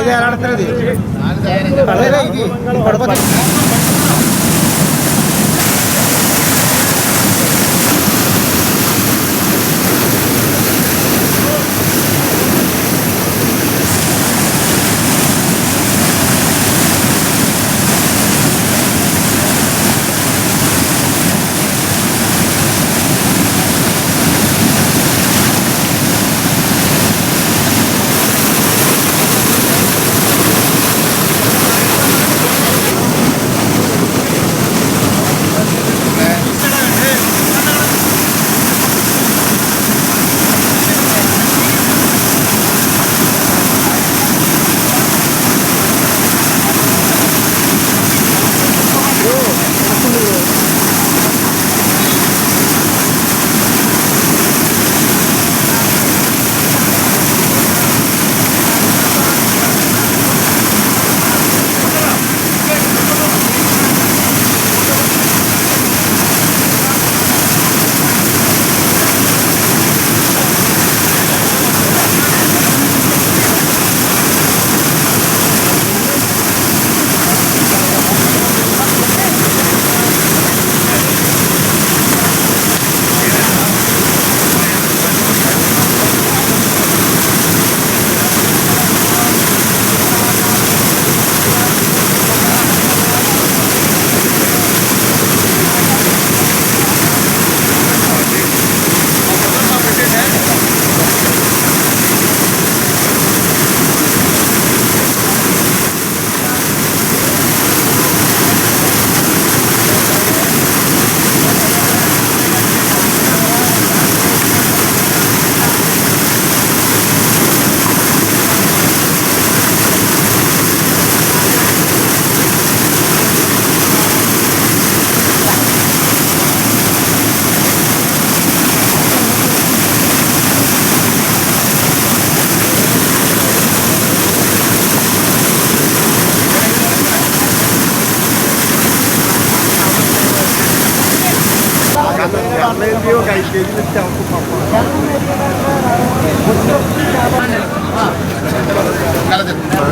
ఇదే నడుతుంది అదే ఇది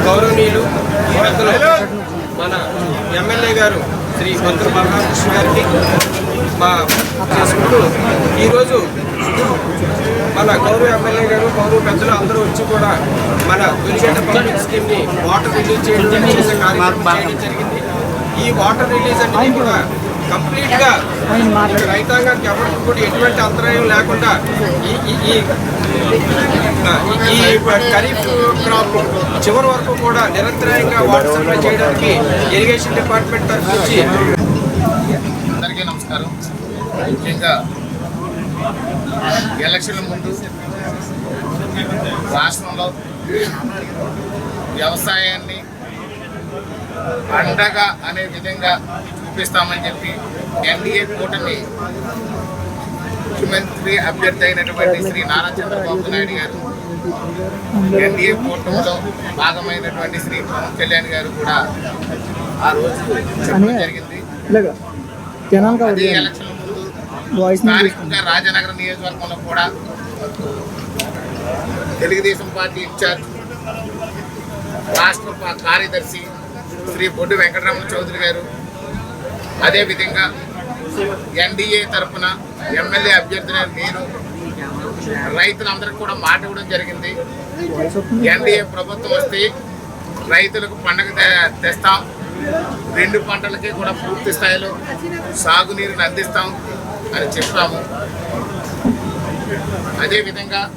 గౌరవనీయులు పెద్దలు మన ఎమ్మెల్యే గారు శ్రీ మంత్రి బలరామకృష్ణ గారికి మా చేసుకుంటూ ఈరోజు మన గౌరవ ఎమ్మెల్యే గారు గౌరవ పెద్దలు అందరూ వచ్చి కూడా మన గురిచేట పబ్లిక్ స్కీమ్ని వాటర్ రిలీజ్ చేయడం చేయడం జరిగింది. ఈ వాటర్ రిలీజ్ అనేది కూడా కంప్లీట్గా ఇక రైతాంగానికి ఎవరికి కూడా ఎటువంటి అంతరాయం లేకుండా ఈ ఈ- ఈ ఈ ఖరీఫ్ క్రాప్ చివరి వరకు కూడా నిరంతరాయంగా వాటర్ సప్లై చేయడానికి ఇరిగేషన్ డిపార్ట్మెంట్ తరఫు నుంచి అందరికీ నమస్కారం. ముఖ్యంగా ఎలక్షన్ల ముందు రాష్ట్రంలో వ్యవసాయాన్ని అండగా అనే విధంగా చూపిస్తామని చెప్పి ఎన్డీఏ కూటమి ముఖ్యమంత్రి అభ్యర్థి అయినటువంటి శ్రీ నారా చంద్రబాబు నాయుడు గారు ఎన్డీఏ కూటమిలో భాగమైనటువంటి శ్రీ పవన్ కళ్యాణ్ గారు కూడా ఆ రోజు చెప్పడం జరిగింది. అదే ఎలక్షన్ ముందు స్థానికంగా రాజనగర నియోజకవర్గంలో కూడా తెలుగుదేశం పార్టీ ఇన్ఛార్జ్ రాష్ట్ర కార్యదర్శి శ్రీ బొడ్డు వెంకటరమణ చౌదరి గారు అదేవిధంగా ఎన్డీఏ తరఫున ఎమ్మెల్యే అభ్యర్థిని నేను రైతులందరికీ కూడా మాట ఇవ్వడం జరిగింది. ఎన్డీఏ ప్రభుత్వం వస్తే రైతులకు పండగ తె- తెస్తాం. రెండు పంటలకి కూడా పూర్తి స్థాయిలో సాగునీరుని అందిస్తాం అని చెప్పాము. అదేవిధంగా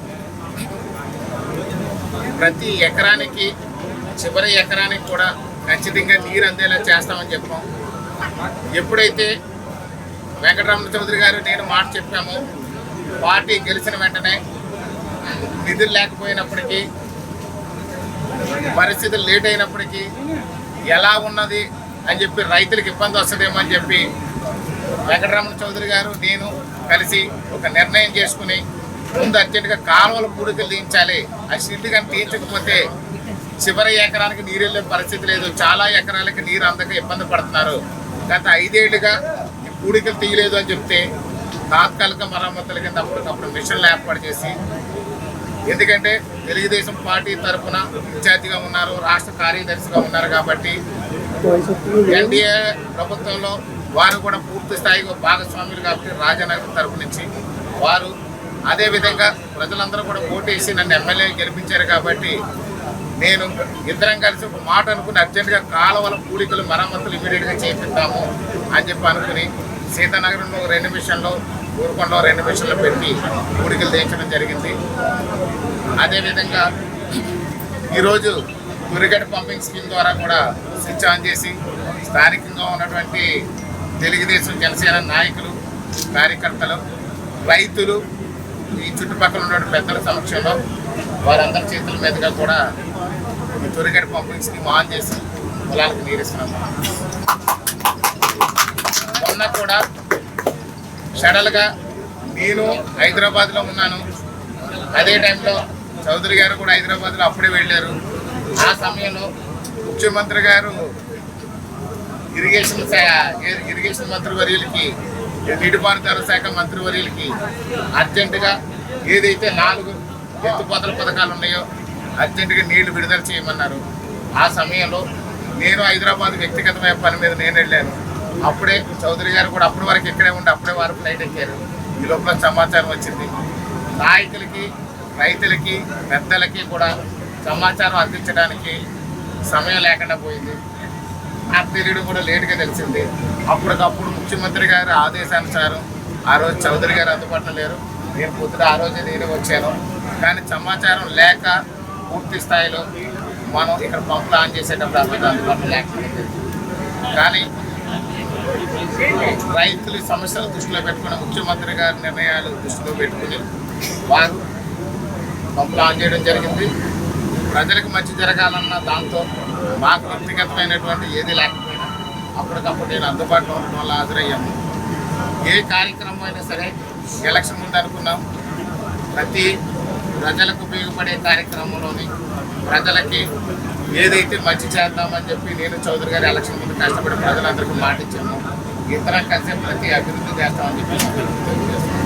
ప్రతి ఎకరానికి చివరి ఎకరానికి కూడా ఖచ్చితంగా నీరు అందేలా చేస్తామని చెప్పాం. ఎప్పుడైతే వెంకటరమణ చౌదరి గారు నేను మాట చెప్పాము పార్టీ గెలిచిన వెంటనే నిధులు లేకపోయినప్పటికీ పరిస్థితులు లేట్ అయినప్పటికీ ఎలా ఉన్నది అని చెప్పి రైతులకు ఇబ్బంది వస్తుందేమో అని చెప్పి వెంకటరమణ చౌదరి గారు నేను కలిసి ఒక నిర్ణయం చేసుకుని ముందు అర్జెంటుగా కాలువల పూడికలు తీయించాలి. ఆ షిల్డ్ కానీ తీయించకపోతే చివరి ఎకరానికి నీరు వెళ్ళే పరిస్థితి లేదు. చాలా ఎకరాలకి నీరు అందక ఇబ్బంది పడుతున్నారు. గత ఐదేళ్ళుగా ఈ పూడికలు తీయలేదు అని చెప్తే తాత్కాలిక మరమ్మతుల కింద అప్పటికప్పుడు మిషన్లు ఏర్పాటు చేసి ఎందుకంటే తెలుగుదేశం పార్టీ తరఫున ఇన్ఛార్జిగా ఉన్నారు రాష్ట్ర కార్యదర్శిగా ఉన్నారు కాబట్టి ఎన్డీఏ ప్రభుత్వంలో వారు కూడా పూర్తి స్థాయిగా భాగస్వాములు కాబట్టి రాజనగర్ తరఫు నుంచి వారు అదేవిధంగా ప్రజలందరూ కూడా ఓటేసి నన్ను ఎమ్మెల్యే గెలిపించారు కాబట్టి నేను ఇద్దరం కలిసి ఒక మాట అనుకుని అర్జెంటుగా కాలువల పూడికలు మరమ్మతులు ఇమీడియట్గా చేపిద్దాము అని చెప్పి అనుకుని సీతానగరంలో రెండు మిషన్లు ఊరుకొండలో రెండు మిషన్లు పెట్టి పూడికలు తీయించడం జరిగింది. అదేవిధంగా ఈరోజు గురిగడ్డ పంపింగ్ స్కీమ్ ద్వారా కూడా స్విచ్ ఆన్ చేసి స్థానికంగా ఉన్నటువంటి తెలుగుదేశం జనసేన నాయకులు కార్యకర్తలు రైతులు ఈ చుట్టుపక్కల ఉన్నటువంటి పెద్దల సమక్షంలో వారందరి చేతుల మీదుగా కూడా ఈ పంపింగ్ స్కీమ్ ఆన్ చేసి పొలాలకు నీరిస్తున్నాం. మొన్న కూడా షడల్గా నేను హైదరాబాద్లో ఉన్నాను. అదే టైంలో చౌదరి గారు కూడా హైదరాబాద్లో అప్పుడే వెళ్ళారు. ఆ సమయంలో ముఖ్యమంత్రి గారు ఇరిగేషన్ ఇరిగేషన్ మంత్రివర్యులకి నీటిపారుదల శాఖ మంత్రివర్యులకి అర్జెంటుగా ఏదైతే నాలుగు ఎత్తుపోతల పథకాలు ఉన్నాయో అర్జెంటుగా నీళ్ళు విడుదల చేయమన్నారు. ఆ సమయంలో నేను హైదరాబాద్ వ్యక్తిగతమైన పని మీద నేను వెళ్ళాను. అప్పుడే చౌదరి గారు కూడా అప్పటి వరకు ఇక్కడే ఉండి అప్పుడే వారు ఫ్లైట్ ఎక్కారు. ఈ లోపల సమాచారం వచ్చింది. నాయకులకి రైతులకి పెద్దలకి కూడా సమాచారం అందించడానికి సమయం లేకుండా పోయింది. నాకు తెలియడం కూడా లేటుగా తెలిసింది. అప్పటికప్పుడు ముఖ్యమంత్రి గారి ఆదేశానుసారం ఆ రోజు చౌదరి గారు అందుబాటులో లేరు. నేను పొద్దున ఆ రోజే నేను వచ్చాను. కానీ సమాచారం లేక పూర్తి స్థాయిలో మనం ఇక్కడ పంపులు ఆన్ చేసేటప్పుడు అందరూ అందుబాటులో కానీ రైతుల సమస్యలు దృష్టిలో పెట్టుకుని ముఖ్యమంత్రి గారి నిర్ణయాలు దృష్టిలో పెట్టుకుని వారు పంపులు ఆన్ చేయడం జరిగింది. ప్రజలకు మంచి జరగాలన్న దాంతో మాకు వ్యక్తిగతమైనటువంటి ఏది లేకపోయినా అప్పటికప్పుడు నేను అందుబాటులో ఉండడం వల్ల హాజరయ్యాము. ఏ కార్యక్రమం అయినా సరే ఎలక్షన్ ముందు అనుకున్నాం ప్రతి ప్రజలకు ఉపయోగపడే కార్యక్రమంలోని ప్రజలకి ఏదైతే మంచి చేద్దామని చెప్పి నేను చౌదరి గారి ఎలక్షన్ ముందు కష్టపడి ప్రజలందరికీ మాటిచ్చాము ఇతర కలిసి ప్రతి అభివృద్ధి చేస్తామని చెప్పి